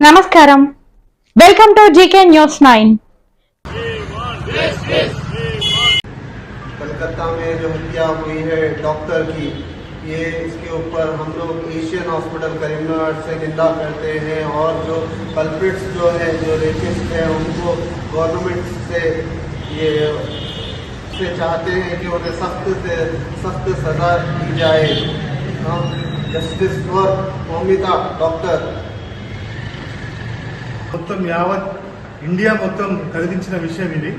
నమస్కారం welcome to GK news nine Calcutta में जो हत्या हुई है डॉक्टर की ये इसके ऊपर हम लोग एशियन हॉस्पिटल करीमनगर से निंदा करते हैं और जो कल्प्रिट्स जो है जो रेपिस्ट है उनको गवर्नमेंट से ये से चाहते हैं कि उन्हें सख्त से सख्त सज़ा दी जाए हम जस्टिस फॉर मौमिता डॉक्टर మొత్తం యావత్ ఇండియా మొత్తం కలిగించిన విషయం ఇది.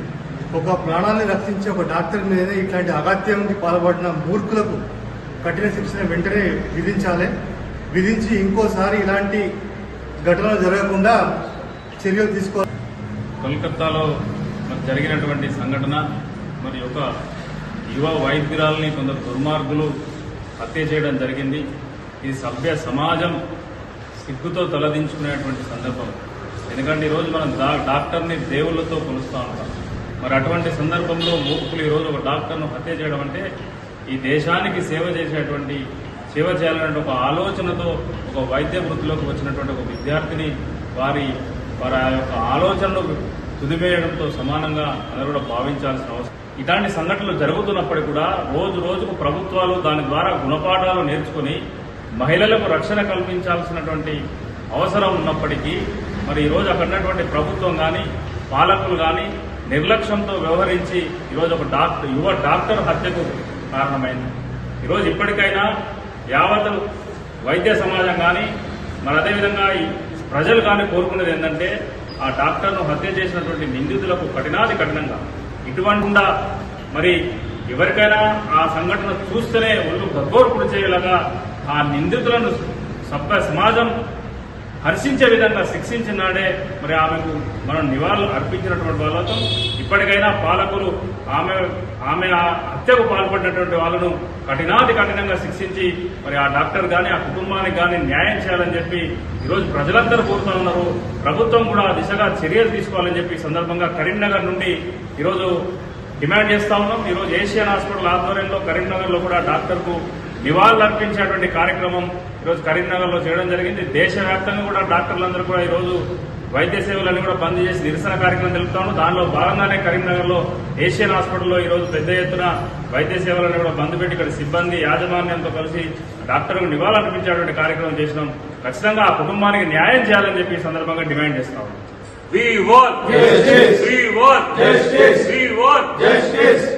ఒక ప్రాణాన్ని రక్షించే ఒక డాక్టర్ మీదనే ఇట్లాంటి అగత్యానికి పాల్పడిన మూర్ఖులకు కఠిన శిక్షణ వెంటనే విధించాలి. విధించి ఇంకోసారి ఇలాంటి ఘటనలు జరగకుండా చర్యలు తీసుకోవాలి కోల్కత్తాలో మరి జరిగినటువంటి సంఘటన మరి ఒక యువ వైద్యురాలని కొందరు దుర్మార్గులు హత్య చేయడం జరిగింది. ఇది సభ్య సమాజం సిగ్గుతో తలదించుకునేటువంటి సందర్భం. ఎందుకంటే ఈరోజు మనం డా- డాక్టర్ని దేవుళ్ళతో కొలుస్తూ ఉంటాం. మరి అటువంటి సందర్భంలో మూర్ఖులు ఈరోజు ఒక డాక్టర్ను హత్య చేయడం అంటే ఈ దేశానికి సేవ చేసేటువంటి సేవ చేయాలనే ఒక ఆలోచనతో ఒక వైద్య వృత్తిలోకి వచ్చినటువంటి ఒక విద్యార్థిని వారి వారి ఆ యొక్క ఆలోచనలు తుదివేయడంతో సమానంగా అందరూ కూడా భావించాల్సిన అవసరం. ఇలాంటి సంఘటనలు జరుగుతున్నప్పటికీ కూడా రోజు రోజుకు ప్రభుత్వాలు దాని ద్వారా గుణపాఠాలు నేర్చుకుని మహిళలకు రక్షణ కల్పించాల్సినటువంటి అవసరం ఉన్నప్పటికీ మరి ఈరోజు అక్కడ ఉన్నటువంటి ప్రభుత్వం కానీ పాలకులు కానీ నిర్లక్ష్యంతో వ్యవహరించి ఈరోజు ఒక డాక్టర్ యువ డాక్టర్ హత్యకు కారణమైంది. ఈరోజు ఇప్పటికైనా యావత్ వైద్య సమాజం కానీ మరి అదేవిధంగా ఈ ప్రజలు కానీ కోరుకునేది ఏంటంటే ఆ డాక్టర్ను హత్య చేసినటువంటి నిందితులకు కఠినాది కఠినంగా. ఇటువంటి మరి ఎవరికైనా ఆ సంఘటన చూస్తేనే ఒళ్ళు గగ్గోర్పుడు చేయలాగా ఆ నిందితులను సభ్య సమాజం హర్షించే విధంగా శిక్షించినాడే మరి ఆమెకు మనం నివాళులు అర్పించినటువంటి వాళ్ళతో ఇప్పటికైనా పాలకులు ఆమె ఆమె ఆ హత్యకు పాల్పడినటువంటి వాళ్ళను కఠినాది కఠినంగా శిక్షించి మరి ఆ డాక్టర్ కానీ ఆ కుటుంబానికి కానీ న్యాయం చేయాలని చెప్పి ఈరోజు ప్రజలందరూ కోరుతా ఉన్నారు. ప్రభుత్వం కూడా ఆ దిశగా చర్యలు తీసుకోవాలని చెప్పి సందర్భంగా కరీంనగర్ నుండి ఈరోజు డిమాండ్ చేస్తా ఉన్నాం. ఈరోజు ఏషియన్ హాస్పిటల్ ఆధ్వర్యంలో కరీంనగర్లో కూడా డాక్టర్కు కు నివాళులు అర్పించేటువంటి కార్యక్రమం ఈరోజు కరీంనగర్లో చేయడం జరిగింది దేశవ్యాప్తంగా కూడా డాక్టర్లందరూ కూడా ఈరోజు వైద్య సేవలన్నీ కూడా బంద్ చేసి నిరసన కార్యక్రమం తెలుపుతాము దానిలో భాగంగానే కరీంనగర్లో ఏషియన్ హాస్పిటల్లో ఈ రోజు పెద్ద ఎత్తున వైద్య సేవలను కూడా బంద్ పెట్టి ఇక్కడ సిబ్బంది యాజమాన్యంతో కలిసి డాక్టర్కు నివాళులు అర్పించేటువంటి కార్యక్రమం చేసినాం ఖచ్చితంగా ఆ కుటుంబానికి న్యాయం చేయాలని చెప్పి ఈ సందర్భంగా డిమాండ్ చేస్తా ఉన్నాం We want justice. We want justice. We want justice.